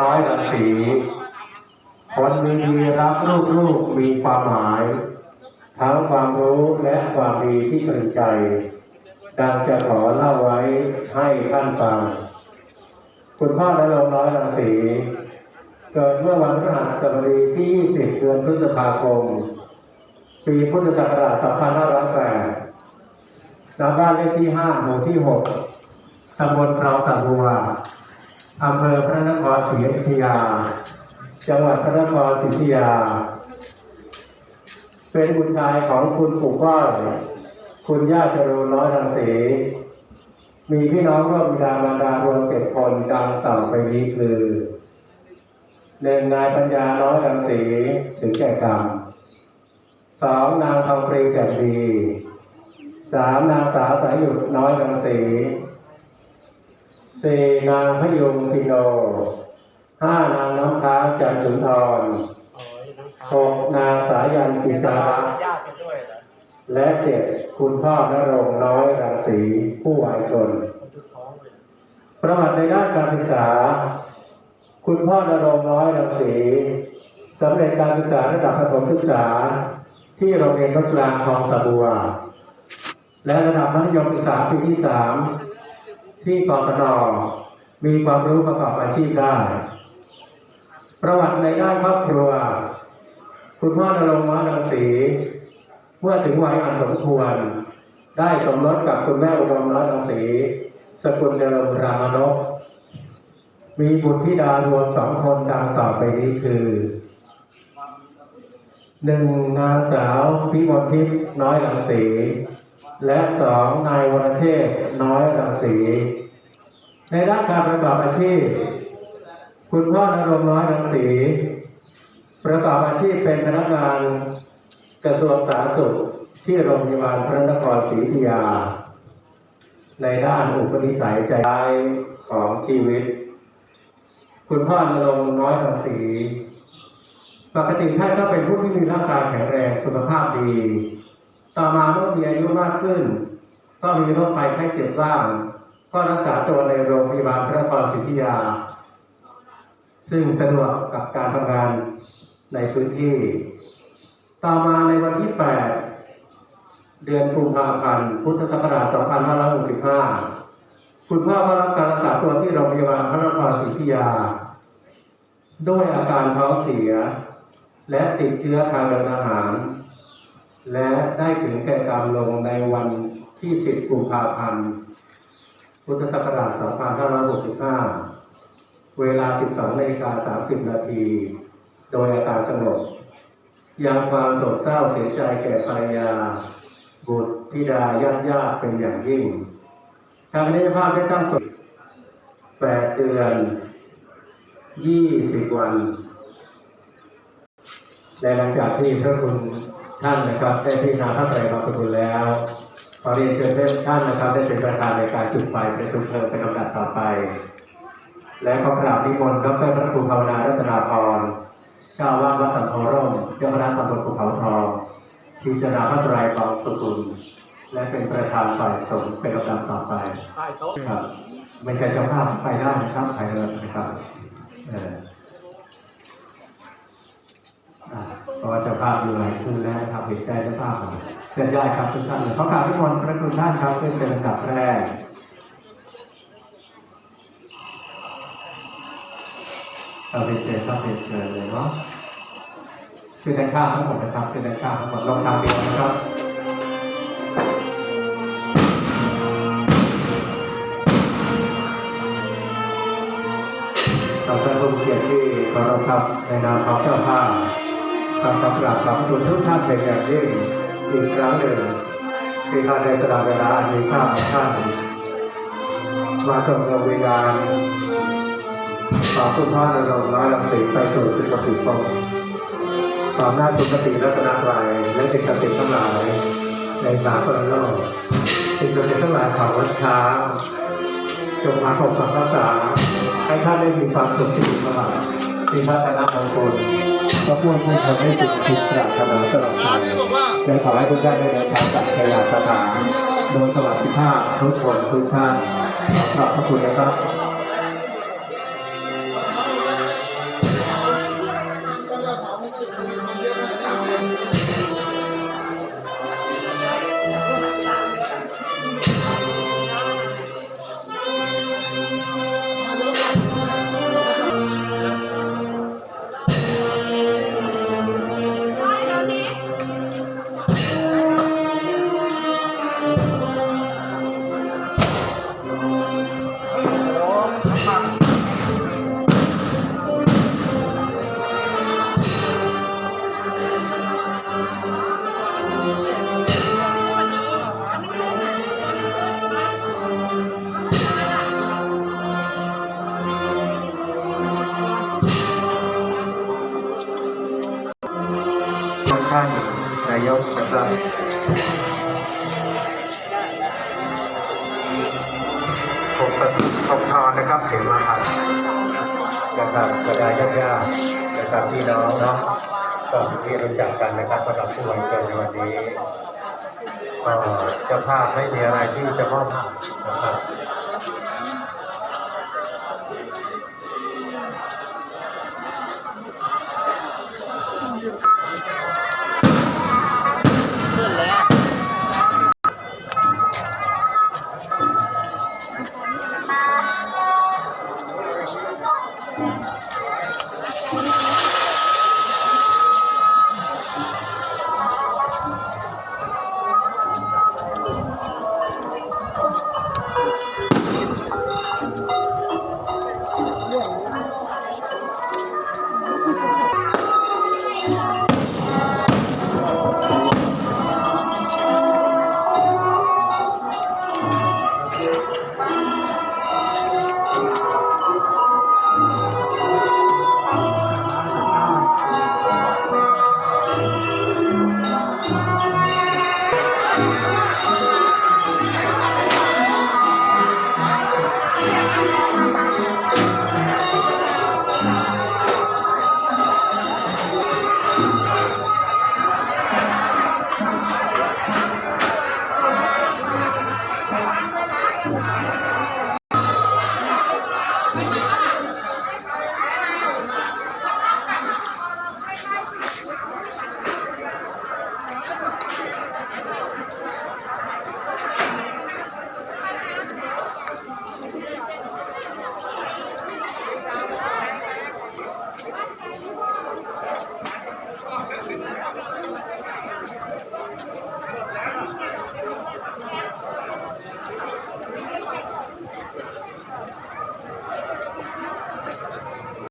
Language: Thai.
ร้อยรังสีคนมีดีรักลูกลูกมีความหมาย ทั้งความรู้และความดีที่ตรึงใจดังจะขอเล่าไว้ให้ท่านฟัง คุณพ่อนรงค์น้อยรังสีเกิดเมื่อวันพฤหัสบดีที่ 20 เดือนพฤษภาคม ปีพุทธศักราช 2508ณบ้านเลขที่ 5 หมู่ที่ 6ตำบลคลองสะบัว อำเภอพระนครศรีอยุธยา จังหวัดพระนครศรีอยุธยา เป็นบุตรชายของคุณปู่ก้อยคุณย่าจรูนน้อยรังสีมีพี่น้องร่วมบิดามารดารวมเจ็ดคนดังต่อไปนี้คือหนึ่งนายปัญญาน้อยรังสีถึงแก่กรรมสองนางทองปรีแก่นดีสามนางสาวสายหยุดน้อยรังสี สี่นางพยุงพิโนห้านางน้ำค้างจันทร์สุนทรอ๋อนี่น้องค้างหกนางสายันปิตาญาติกันด้วยเหรอและเจ็ดคุณพ่อนรงค์น้อยรังสีผู้วายชนคนทุกท้องเลยประวัติในด้านการศึกษา คุณพ่อนรงค์น้อยรังสีสำเร็จการศึกษาระดับประถมศึกษา ที่โรงเรียนวัดกลางคลองสะบัว และระดับมัธยมศึกษาปีที่สาม ที่กศนมีความรู้ประกอบอาชีพได้ ประวัติในด้านครอบครัว คุณพ่อนรงค์น้อยรังสีเมื่อถึงวัยอันสมควร ได้สมรสกับคุณแม่อุดมรัตน์ังสีสกุลเดิมรามนพมีบุตรธิดารวมสองคนดังต่อไปนี้คือหนึ่งนางสาวพิมลทิพย์น้อยรังสี และสองนายวรเทพน้อยรังสี ในด้านการประกอบอาชีพ คุณพ่อนรงค์น้อยรังสี ประกอบอาชีพเป็นพนักงานกระทรวงสาธารณสุขที่โรงพยาบาลพระนครศรีอยุธยา ในด้านอุปนิสัยใจของชีวิต คุณพ่อนรงค์น้อยรังสีปกติท่านก็เป็นผู้ที่มีร่างกายแข็งแรงสุขภาพดี ต่อมาเมื่อมีอายุมากขึ้น ก็มีโรคภัยไข้เจ็บบ้าง ก็รักษาตัวในโรงพยาบาลพระนครศรีอยุธยา ซึ่งสะดวกกับการทำงานในพื้นที่ ต่อมาในวันที่ 8 เดือนกุมภาพันธ์พุทธศักราช 2565 คุณพ่อก็รับการรักษาตัวที่โรงพยาบาลพระนครศรีอยุธยา ด้วยอาการท้องเสีย และติดเชื้อทางเดินอาหาร และได้ถึงแก่กรรมลงในวันที่ 10 กุมภาพันธ์ พุทธศักราช 2565 เวลา 12นาฬิกา30 นาที โดยอาการสงบยังความโศกเศร้าเสียใจแก่ภรรยา บุตรธิดาญาติญาติเป็นอย่างยิ่ง ทางนิติภาพได้ตั้งศพแปดเดือนยี่สิบวัน และหลังจากที่พระคุณ ท่านนะครับได้พิจารณาพระไตรปิฎกแล้วขอเรียนเชิญท่านนะครับได้เป็นประธานในการจุดไฟเป็นตุเพลิงเป็นลำดับต่อไป และขอกราบนิมนต์ดรพระครูภาวนารัตนาพรเจ้าวาสวัดสันโพร่มเจ้าคณะตำบลภูเขาทองพิจารณาพระไตรปิฎกสุกุลและเป็นประธานฝ่ายสงฆ์เป็นลำดับต่อไปครับไม่ใช่เจ้าภาพไปได้นะครับไปเลยนะครับเอออ่าเพราะว่าเจ้าภาพ อยู่หลายคืนแล้วนะครับเห็นใจเจ้าภาพหน่อยเชิญได้ครับทุกท่านเลยขอกราบทุกคนพระคุณท่านครับซึ่งเป็นลำดับแรกเราเป็นเชิญครับเป็นเชิญเลยเนาะคือด้านข้างทั้งหมดนะครับคือด้านข้างทั้งหมดลองทางเดียวนะครับเราท่านผู้เกียรติที่เคารพครับในนามของเจ้าภาพ ขอขอกราบขอบคุณทุกท่านเป็นอย่างยิ่งอีกครั้งหนึ่งที่ท่านได้สละเวลาอันมีค่าของท่านมาส่งดวงวิญญาณของคุณพ่อนรงน้อยลำสีไปสู่สุคติภพความน่าสุคติรัตนตรัยและสิ่งศักดิ์สิทธิ์ทั้งหลาย ในสากลโลกสิ่งศักดิ์สิทธิ์ทั้งหลายของวัดช้างจงมาปกปักรักษา ให้ท่านได้มีความสุขที่ดีตลอดมีพัฒนะมงคลก็พูดพูดทำให้สุขทิศปรารถนาตลอดไปและขอให้ทุกท่านได้เดินทางกลับไปอย่าสถานโดยสวัสดิภาพทุกคนทุกท่านขอบพระคุณนะครับ ท่านนายกนะครับผมประสมทรนนะครับเห็นมาครับนะครับบรรดาญาติญาตินะครับพี่น้องเนาะก็ที่รู้จักกันนะครับสำหรับผู้วันเกิดในวันนี้ก็จ้าภาพไม่มีอะไรที่จะมอบให้นะครับ